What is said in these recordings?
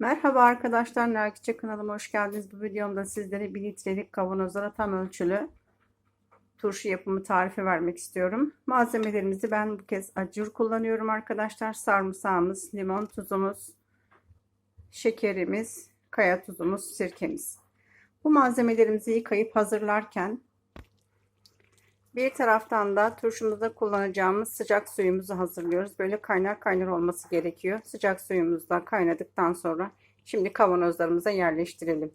Merhaba arkadaşlar, Nergiçe kanalıma hoş geldiniz. Bu videomda sizlere 1 litrelik kavanozlara tam ölçülü turşu yapımı tarifi vermek istiyorum. Malzemelerimizi ben bu kez acur kullanıyorum arkadaşlar. Sarımsağımız, limon tuzumuz, şekerimiz, kaya tuzumuz, sirkemiz. Bu malzemelerimizi yıkayıp hazırlarken bir taraftan da turşumuzda kullanacağımız sıcak suyumuzu hazırlıyoruz. Böyle kaynar kaynar olması gerekiyor. Sıcak suyumuz da kaynadıktan sonra şimdi kavanozlarımıza yerleştirelim.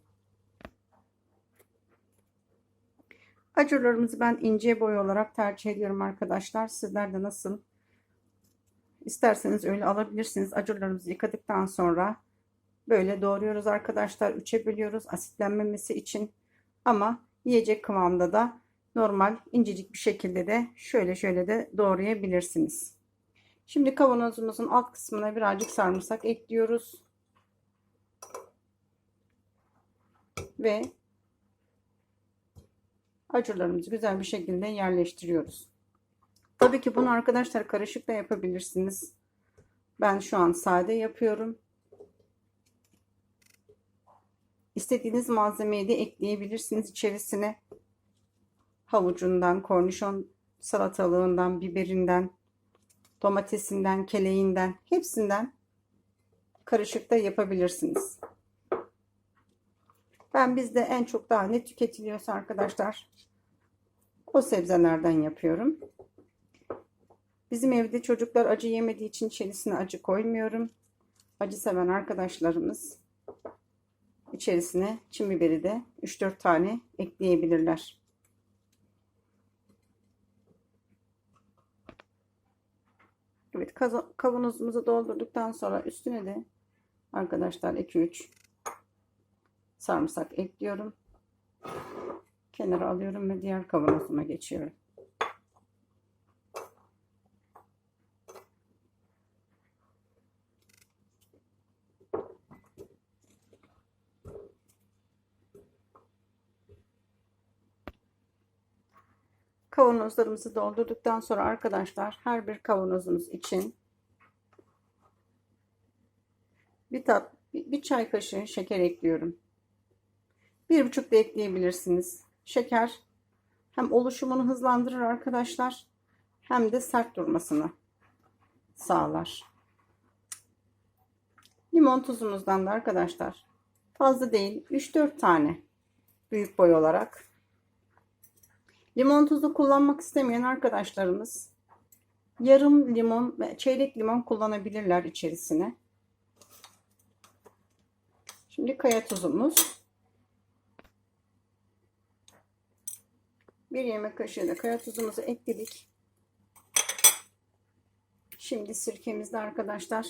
Acurlarımızı ben ince boy olarak tercih ediyorum arkadaşlar. Sizler de nasıl isterseniz öyle alabilirsiniz. Acurlarımızı yıkadıktan sonra böyle doğruyoruz arkadaşlar. Üçe bölüyoruz asitlenmemesi için. Ama yiyecek kıvamda da normal incecik bir şekilde de şöyle şöyle de doğrayabilirsiniz. Şimdi kavanozumuzun alt kısmına birazcık sarımsak ekliyoruz. Ve acurlarımızı güzel bir şekilde yerleştiriyoruz. Tabii ki bunu arkadaşlar karışık da yapabilirsiniz. Ben şu an sade yapıyorum. İstediğiniz malzemeyi de ekleyebilirsiniz içerisine havucundan, kornişon salatalığından, biberinden, domatesinden, keleğinden hepsinden karışık da yapabilirsiniz. Ben bizde en çok daha ne tüketiliyorsa arkadaşlar o sebzelerden yapıyorum. Bizim evde çocuklar acı yemediği için içerisine acı koymuyorum. Acı seven arkadaşlarımız içerisine çim biberi de 3-4 tane ekleyebilirler. Evet kavanozumuzu doldurduktan sonra üstüne de arkadaşlar 2-3 sarımsak ekliyorum. Kenara alıyorum ve diğer kavanozuma geçiyorum. Kavanozlarımızı doldurduktan sonra arkadaşlar her bir kavanozumuz için bir tat bir çay kaşığı şeker ekliyorum. Bir buçuk da ekleyebilirsiniz. Şeker hem oluşumunu hızlandırır arkadaşlar hem de sert durmasını sağlar. Limon tuzumuzdan da arkadaşlar fazla değil 3-4 tane büyük boy olarak Limon tuzu kullanmak istemeyen arkadaşlarımız yarım limon ve çeyrek limon kullanabilirler içerisine. Şimdi kaya tuzumuz. Bir yemek kaşığı da kaya tuzumuzu ekledik. Şimdi sirkemizde arkadaşlar.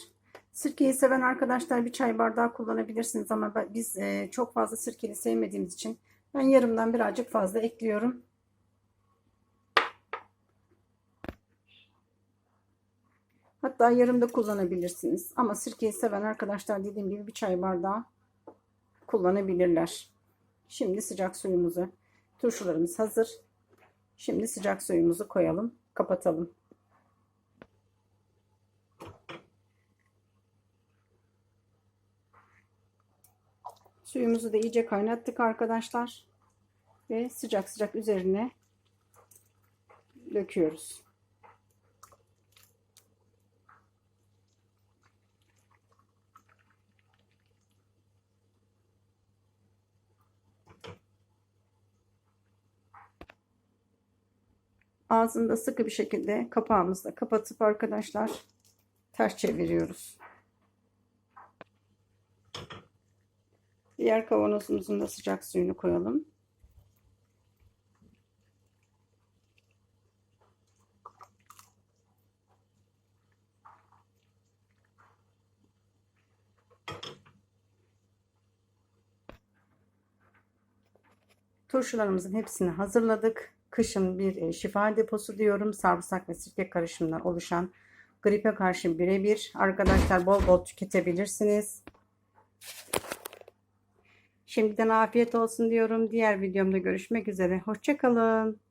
Sirkeyi seven arkadaşlar bir çay bardağı kullanabilirsiniz ama biz çok fazla sirkeli sevmediğimiz için ben yarımdan birazcık fazla ekliyorum. Hatta yarım da kullanabilirsiniz. Ama sirkeyi seven arkadaşlar dediğim gibi bir çay bardağı kullanabilirler. Şimdi sıcak suyumuzu, turşularımız hazır. Şimdi sıcak suyumuzu koyalım, kapatalım. Suyumuzu da iyice kaynattık arkadaşlar. Ve sıcak sıcak üzerine döküyoruz. Ağzını da sıkı bir şekilde kapağımızla kapatıp arkadaşlar ters çeviriyoruz. Diğer kavanozumuzun da sıcak suyunu koyalım. Turşularımızın hepsini hazırladık kışın bir e, şifa deposu diyorum. Sarımsak ve sirke karışımından oluşan gripe karşı birebir. Arkadaşlar bol bol tüketebilirsiniz. Şimdiden afiyet olsun diyorum. Diğer videomda görüşmek üzere. Hoşçakalın.